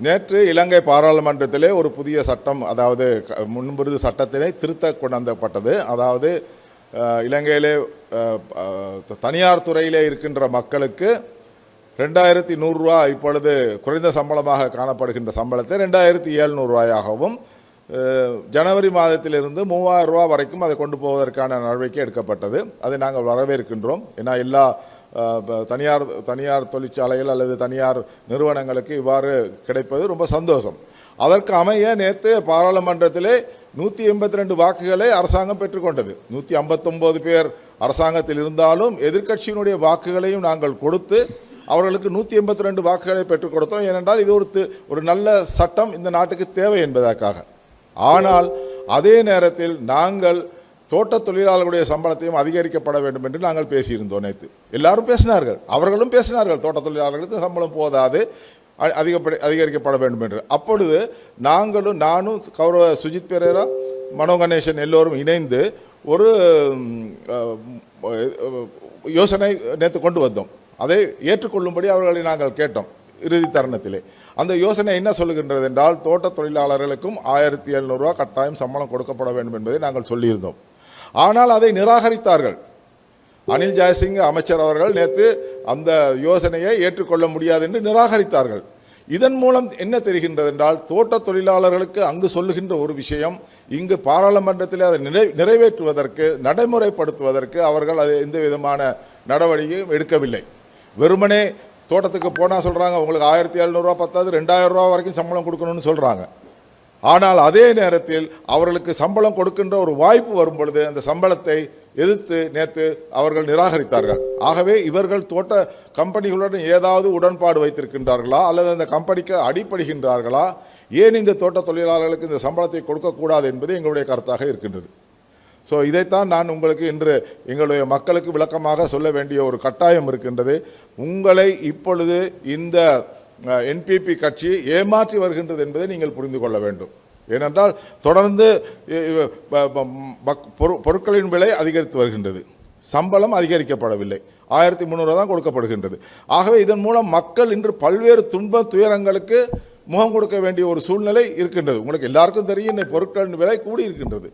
நேற்று இலங்கை பாராளுமன்றத்திலே ஒரு புதிய சட்டம் அதாவது க- முன்பிருது சட்டத்திலே திருத்த கொண்டாந்தப்பட்டது. அதாவது இலங்கையிலே தனியார் துறையிலே இருக்கின்ற மக்களுக்கு ரெண்டாயிரத்தி நூறுரூவா இப்பொழுது குறைந்த சம்பளமாக காணப்படுகின்ற சம்பளத்தை ரெண்டாயிரத்தி ஏழ்நூறுவாயாகவும் ஜனவரி மாதத்திலிருந்து மூவாயிரம் ரூபா வரைக்கும் அதை கொண்டு போவதற்கான நடவடிக்கை எடுக்கப்பட்டது. அதை நாங்கள் வரவேற்கின்றோம். ஏன்னா எல்லா தனியார் தனியார் தொழிற்சாலைகள் அல்லது தனியார் நிறுவனங்களுக்கு இவ்வாறு கிடைப்பது ரொம்ப சந்தோஷம். அதற்கு அமைய நேற்று பாராளுமன்றத்திலே நூற்றி எண்பத்தி ரெண்டு வாக்குகளை அரசாங்கம் பெற்றுக்கொண்டது. நூற்றி ஐம்பத்தொம்போது பேர் அரசாங்கத்தில் இருந்தாலும் எதிர்க்கட்சியினுடைய வாக்குகளையும் நாங்கள் கொடுத்து அவர்களுக்கு நூற்றி எண்பத்தி ரெண்டு வாக்குகளை பெற்றுக் கொடுத்தோம். ஏனென்றால் இது ஒரு ஒரு நல்ல சட்டம் இந்த நாட்டுக்கு தேவை என்பதற்காக. ஆனால் அதே நேரத்தில் நாங்கள் தோட்ட தொழிலாளர்களுடைய சம்பளத்தையும் அதிகரிக்கப்பட வேண்டும் என்று நாங்கள் பேசியிருந்தோம் நேற்று எல்லாரும் பேசினார்கள். அவர்களும் பேசினார்கள். தோட்ட தொழிலாளர்களுக்கு சம்பளம் போதாது அ- அதிகப்படி அதிகரிக்கப்பட வேண்டும் என்று. அப்பொழுது நாங்களும் நானும் கௌரவ சுஜித் பெரேரா மனோ கணேசன் எல்லோரும் இணைந்து ஒரு யோசனை நேற்று கொண்டு வந்தோம். அதை ஏற்றுக்கொள்ளும்படி அவர்களை நாங்கள் கேட்டோம் இறுதி தருணத்திலே. அந்த யோசனை என்ன சொல்லுகின்றது என்றால் தோட்ட தொழிலாளர்களுக்கும் ஆயிரத்தி எழுநூறுரூவா கட்டாயம் சம்பளம் கொடுக்கப்பட வேண்டும் என்பதை நாங்கள் சொல்லியிருந்தோம். ஆனால் அதை நிராகரித்தார்கள். அனில் ஜெயசிங் அமைச்சர் அவர்கள் நேற்று அந்த யோசனையை ஏற்றுக்கொள்ள முடியாது என்று நிராகரித்தார்கள். இதன் மூலம் என்ன தெரிகின்றது என்றால் தோட்ட தொழிலாளர்களுக்கு அங்கு சொல்லுகின்ற ஒரு விஷயம் இங்கு பாராளுமன்றத்தில் அதை நிறை நிறைவேற்றுவதற்கு நடைமுறைப்படுத்துவதற்கு அவர்கள் அதை எந்த விதமான நடவடிக்கையும் எடுக்கவில்லை. வெறுமனே தோட்டத்துக்கு போனால் சொல்கிறாங்க உங்களுக்கு ஆயிரத்தி எழுநூறுவா பத்தாவது ரெண்டாயிரம் ரூபா வரைக்கும் சம்பளம் கொடுக்கணும்னு சொல்கிறாங்க ஆனால் அதே நேரத்தில் அவர்களுக்கு சம்பளம் கொடுக்கின்ற ஒரு வாய்ப்பு வரும் பொழுது அந்த சம்பளத்தை எதிர்த்து நேற்று அவர்கள் நிராகரித்தார்கள். ஆகவே இவர்கள் தோட்ட கம்பெனிகளுடன் ஏதாவது உடன்பாடு வைத்திருக்கின்றார்களா? அல்லது அந்த கம்பெனிக்கு அடிப்படுகின்றார்களா ஏன் இந்த தோட்ட தொழிலாளர்களுக்கு இந்த சம்பளத்தை கொடுக்கக்கூடாது என்பது எங்களுடைய கருத்தாக இருக்கின்றது. ஸோ இதைத்தான் நான் உங்களுக்கு இன்று எங்களுடைய மக்களுக்கு விளக்கமாக சொல்ல வேண்டிய ஒரு கட்டாயம் இருக்கின்றது. உங்களை இப்பொழுது இந்த என்பிபி கட்சி ஏமாற்றி வருகின்றது என்பதை நீங்கள் புரிந்து கொள்ள வேண்டும். ஏனென்றால் தொடர்ந்து பொரு- பொருட்களின் விலை அதிகரித்து வருகின்றது. சம்பளம் அதிகரிக்கப்படவில்லை. ஆயிரத்தி முந்நூறு தான் கொடுக்கப்படுகின்றது. ஆகவே இதன் மூலம் மக்கள் இன்று பல்வேறு துன்ப துயரங்களுக்கு முகம் கொடுக்க வேண்டிய ஒரு சூழ்நிலை இருக்கின்றது. உங்களுக்கு எல்லாருக்கும் தெரியும் இந்த பொருட்களின் விலை கூடி இருக்கின்றது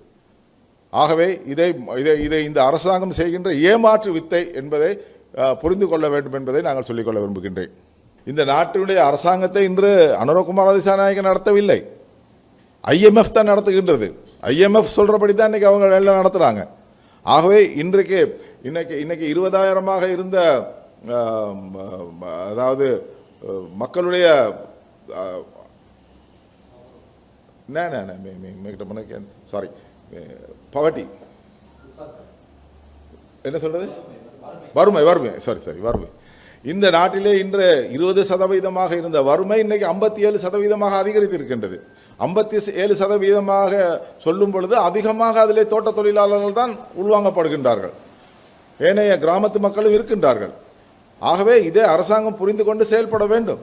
ஆகவே இதை இதை இதை இந்த அரசாங்கம் செய்கின்ற ஏமாற்று வித்தை என்பதை புரிந்து கொள்ள வேண்டும் என்பதை நாங்கள் சொல்லிக்கொள்ள விரும்புகின்றேன். இந்த நாட்டினுடைய அரசாங்கத்தை இன்று அனுரகுமார் திசாநாயகன் நடத்தவில்லை. ஐஎம்எஃப் தான் நடத்துகின்றது. ஐஎம்எஃப் சொல்கிறபடி தான் இன்றைக்கி அவங்க எல்லாம் நடத்துகிறாங்க ஆகவே இன்றைக்கு இன்றைக்கி இன்றைக்கி இருபதாயிரமாக இருந்த அதாவது மக்களுடைய சாரி பவர்ட்டி என்ன சொல்கிறது வறுமை வறுமை. சாரி சாரி வறுமை. இந்த நாட்டிலே இன்று இருபது சதவீதமாக இருந்த வறுமை இன்றைக்கு ஐம்பத்தி ஏழு சதவீதமாக அதிகரித்திருக்கின்றது. ஐம்பத்தி ஏழு சதவீதமாக சொல்லும் பொழுது அதிகமாக அதிலே தோட்ட தொழிலாளர்கள் தான் உள்வாங்கப்படுகின்றார்கள். ஏனைய கிராமத்து மக்களும் இருக்கின்றார்கள். ஆகவே இதை அரசாங்கம் புரிந்து கொண்டு செயல்பட வேண்டும்.